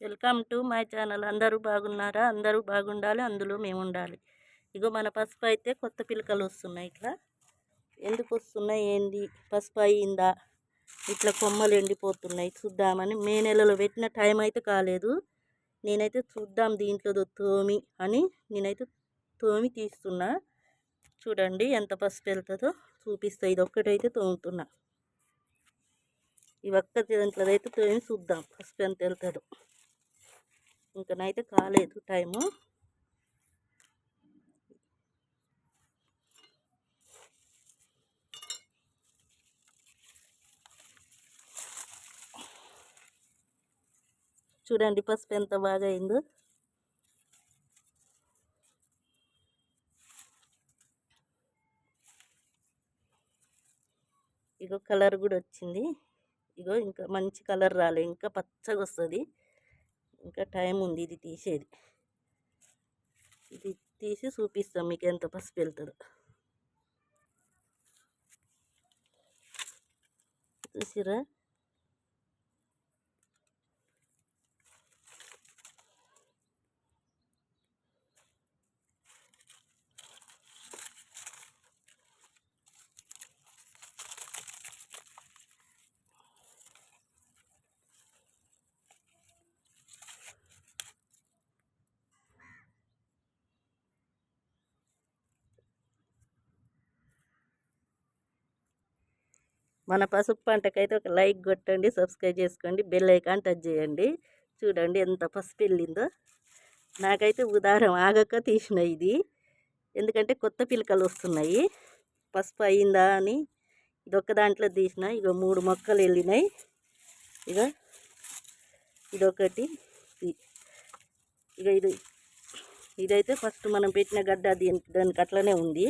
Welcome to my channel. అందరూ బాగున్నారా? అందరూ బాగుండాలి అందులో మేము ఉండాలి ఇగో మన పసుపు అయితే కొత్త పిలకలు వస్తున్నాయి ఇట్లా. ఎందుకు వస్తున్నాయి? ఏంది? పసుపు అయిందా? ఇట్లా కొమ్మలు ఎండిపోతున్నాయి. చూద్దామని మే నెలలో పెట్టిన టైం అయితే కాలేదు. నేనైతే చూద్దాం దీంట్లో తోమి అని నేనైతే తోమి తీస్తున్నా. చూడండి ఎంత పసుపు వెళ్తుందో. చూపిస్తా. ఇది ఒక్కటైతే తోముతున్నా. ఈ ఒక్క దాంట్లో అయితే తోమి చూద్దాం. పసుపు ఎంత వెళ్తుందో. ఇంకా నైతే కాలేదు టైము. చూడండి పసుపు ఎంత బాగా అయిందో. ఇగో కలర్ కూడా వచ్చింది. ఇగో ఇంకా మంచి కలర్ రాలే ఇంకా పచ్చగా వస్తుంది. ఇంకా టైం ఉంది. ఇది తీసేది. ఇది తీసి చూపిస్తాం మీకు ఎంత పసుపు వెళ్తుందో. చూసిరా? మన పసుపు పంటకైతే ఒక లైక్ కొట్టండి సబ్స్క్రైబ్ చేసుకోండి బెల్ ఐకాన్ టచ్ చేయండి. చూడండి ఎంత పసుపు వెళ్ళిందో. నాకైతే ఉదాహరణ ఆగక తీసిన ఇది. ఎందుకంటే కొత్త పిలకలు వస్తున్నాయి. పసుపు అయిందా అని ఇది ఒక్క దాంట్లో తీసిన. ఇక మూడు మొక్కలు వెళ్ళినాయి. ఇక ఇదొకటి. ఇక ఇది. ఇదైతే ఫస్ట్ మనం పెట్టిన గడ్డ దీనికి దానికి అట్లనే ఉంది.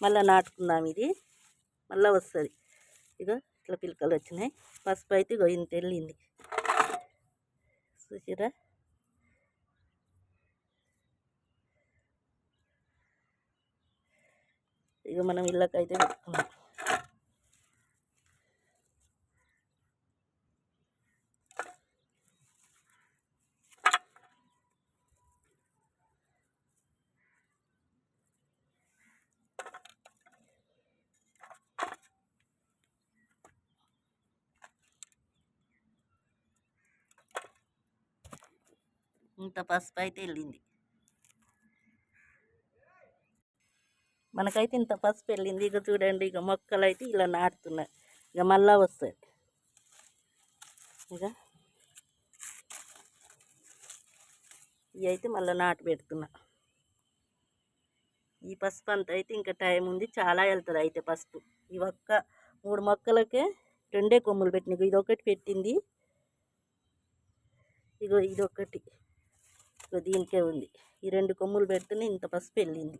మళ్ళీ నాటుకుందాం ఇది. మళ్ళీ వస్తుంది. ఇక ఇట్లా పిలకలు వచ్చినాయి. పసుపు అయితే ఇగో ఇంత వెళ్ళింది. చూసిరా ఇక మనం ఇళ్ళకైతే పెట్టుకున్నాం. ఇంత పసుపు అయితే వెళ్ళింది. మనకైతే ఇంత పసుపు వెళ్ళింది. ఇక చూడండి ఇక మొక్కలు అయితే ఇలా నాటుతున్నాయి ఇక మళ్ళా వస్తాయి. ఇక ఇవి అయితే మళ్ళీ నాటు పెడుతున్నా. ఈ పసుపు అంతా అయితే ఇంకా టైం ఉంది. చాలా వెళ్తుంది అయితే పసుపు. ఈ ఒక్క మూడు మొక్కలకే రెండే కొమ్ములు పెట్టినాయి. ఇది ఒకటి పెట్టింది. ఇగో ఇది ఒకటి దీనికే ఉంది. ఈ రెండు కొమ్ములు పెడితేనే ఇంత పసుపు వెళ్ళింది.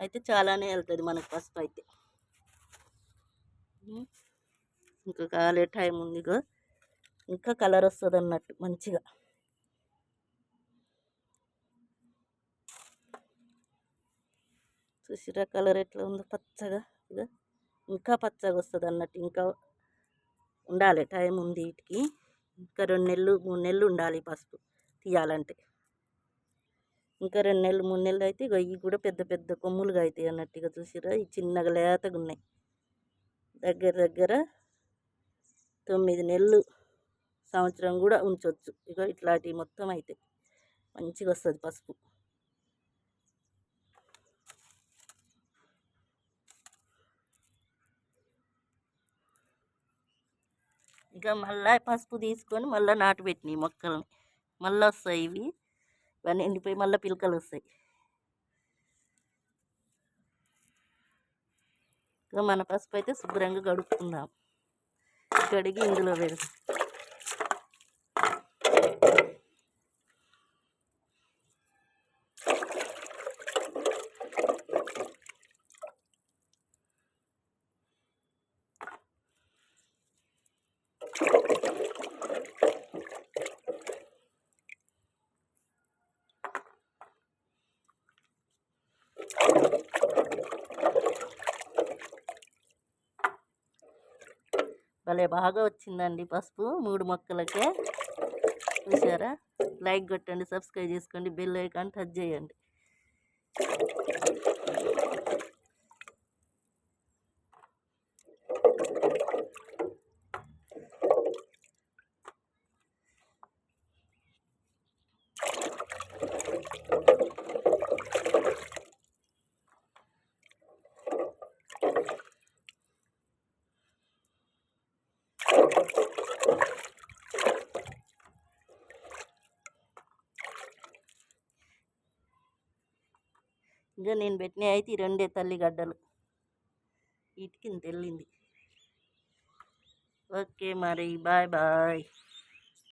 అయితే చాలానే వెళ్తుంది మనకు పసుపు అయితే. ఇంకా కాలే టైం ఉంది ఇంకా కలర్ వస్తుంది అన్నట్టు మంచిగా. చూసిరా కలర్ ఎట్లా ఉందో పచ్చగా ఇక ఇంకా పచ్చగా వస్తుంది అన్నట్టు ఇంకా ఉండాలి టైం ఉంది వీటికి. ఇంకా రెండు నెలలు మూడు నెలలు ఉండాలి పసుపు. తీయాలంటే. ఇంకా రెండు నెలలు మూడు నెలలు అయితే ఇక ఇవి కూడా పెద్ద పెద్ద కొమ్ములుగా అవుతాయి అన్నట్టుగా చూసిరా ఈ చిన్నగా లేతగా ఉన్నాయి. దగ్గర దగ్గర తొమ్మిది నెలలు సంవత్సరం కూడా ఉంచవచ్చు ఇక ఇట్లాంటివి మొత్తం అయితే మంచిగా వస్తుంది పసుపు. ఇక మళ్ళీ పసుపు తీసుకొని మళ్ళీ నాటు పెట్టినాయి మొక్కల్ని. మళ్ళీ వస్తాయి ఇవి. ఇవన్నీ ఎండిపోయి మళ్ళీ పిలకలు వస్తాయి ఇక మన పసుపు అయితే శుభ్రంగా గడుపుకుందాం. కడిగి ఇందులో పెడదాం భలే బాగా వచ్చిందండి పసుపు మూడు మొక్కలకే. చూసారా లైక్ కొట్టండి సబ్స్క్రైబ్ చేసుకోండి బెల్ ఐకాన్ టచ్ చేయండి. ఇంకా నేను పెట్టినవి అయితే ఈ రెండే తల్లిగడ్డలు వీటికి తెల్లింది. ఓకే మరి బాయ్ బాయ్.